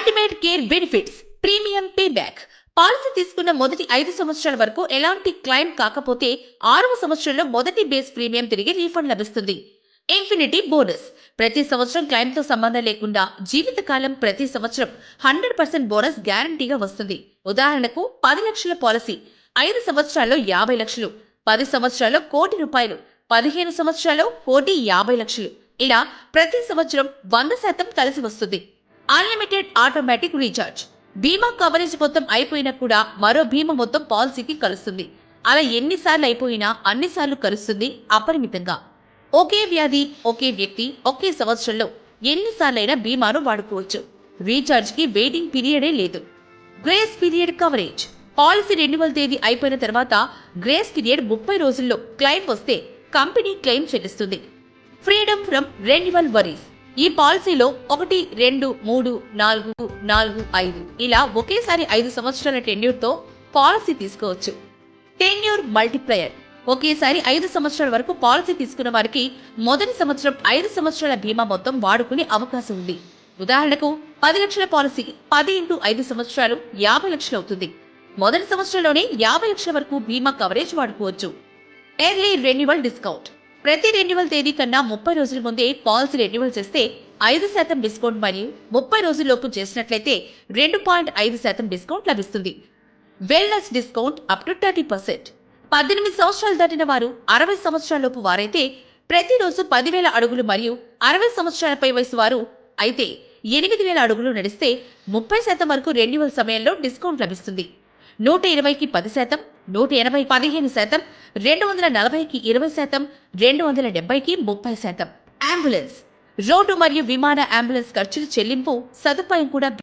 Ultimate care benefits premium pay back policy తీసుకున్న మొదటి ఐదు సంవత్సరాల వరకు ఎలాంటి క్లైమ్ కాకపోతే ఆరవ సంవత్సరంలో మొదటి బేస్ ప్రీమియం తిరిగి రీఫండ్ లభిస్తుంది. ఇన్ఫినిటీ బోనస్ ప్రతి సంవత్సరం క్లైమ్తో సంబంధం లేకుండా జీవితకాలం ప్రతి సంవత్సరం హండ్రెడ్ పర్సెంట్ బోనస్ గ్యారంటీగా వస్తుంది. ఉదాహరణకు పది లక్షల పాలసీ ఐదు సంవత్సరాల్లో యాభై లక్షలు పది సంవత్సరాల్లో కోటి రూపాయలు పదిహేను సంవత్సరాల్లో కోటి యాభై లక్షలు. ఇలా ప్రతి సంవత్సరం వంద శాతం కలిసి వస్తుంది. అన్లిమిటెడ్ ఆటోమేటిక్ రీఛార్జ్ బీమా కవరేజ్ మొత్తం అయిపోయినా కూడా మరో బీమా మొత్తం పాలసీకి కలుస్తుంది. అలా ఎన్నిసార్లు అయిపోయినా అన్నిసార్లు కలుస్తుంది అపరిమితంగా. ఒకే వ్యాధి ఒకే వ్యక్తి ఒకే సంవత్సరంలో ఎన్నిసార్లైనా బీమాను వాడుకోవచ్చు. రీఛార్జ్కి వెయిటింగ్ పీరియడే లేదు. Grace period coverage policy renewal తేదీ అయిపోయిన తర్వాత గ్రేస్ పీరియడ్ ముప్పై రోజుల్లో క్లెయిమ్ వస్తే కంపెనీ క్లెయిమ్ చెల్లిస్తుంది. ఫ్రీడమ్ ఫ్రమ్ రెన్యువల్ వరీస్ ఈ పాలసీలో ఒకటి రెండు మూడు నాలుగు నాలుగు ఐదు ఇలా ఒకేసారి ఐదు సంవత్సరాల టెన్యూర్తో పాలసీ తీసుకోవచ్చు. Tenure multiplier. ఒకేసారి ఐదు సంవత్సరాల వరకు పాలసీ తీసుకున్న వారికి మొదటి సంవత్సరం ఐదు సంవత్సరాల బీమా మొత్తం వాడుకునే అవకాశం ఉంది. ఉదాహరణకు పది లక్షల పాలసీ పది ఇంటూ ఐదు సంవత్సరాలు యాభై లక్షలు అవుతుంది. మొదటి సంవత్సరంలోనే యాభై లక్షల వరకు బీమా కవరేజ్ వాడుకోవచ్చు. Early renewal discount. ప్రతి రెన్యువల్ తేదీ కన్నా ముప్పై రోజుల ముందే పాలసీ రెన్యువల్ చేస్తే ఐదు శాతం డిస్కౌంట్ మరియు ముప్పై రోజుల్లోపు చేసినట్లయితే రెండు పాయింట్ ఐదు శాతం డిస్కౌంట్ లభిస్తుంది. Wellness discount up to thirty percent పద్దెనిమిది సంవత్సరాలు దాటిన వారు అరవై సంవత్సరాలలోపు వారైతే ప్రతిరోజు పదివేల అడుగులు మరియు అరవై సంవత్సరాలపై వయసు వారు అయితే ఎనిమిది వేల అడుగులు నడిస్తే ముప్పై శాతం వరకు రెన్యువల్ సమయంలో డిస్కౌంట్ లభిస్తుంది. నూట ఇరవైకి పది శాతం నూట ఎనభై పదిహేను శాతం రెండు వందల నలభైకి ఇరవై శాతం రెండు వందల డెబ్బైకి ముప్పై శాతం. అంబులెన్స్. రోడ్డు మరియు విమాన అంబులెన్స్ ఖర్చుల చెల్లింపు సదుపాయం కూడా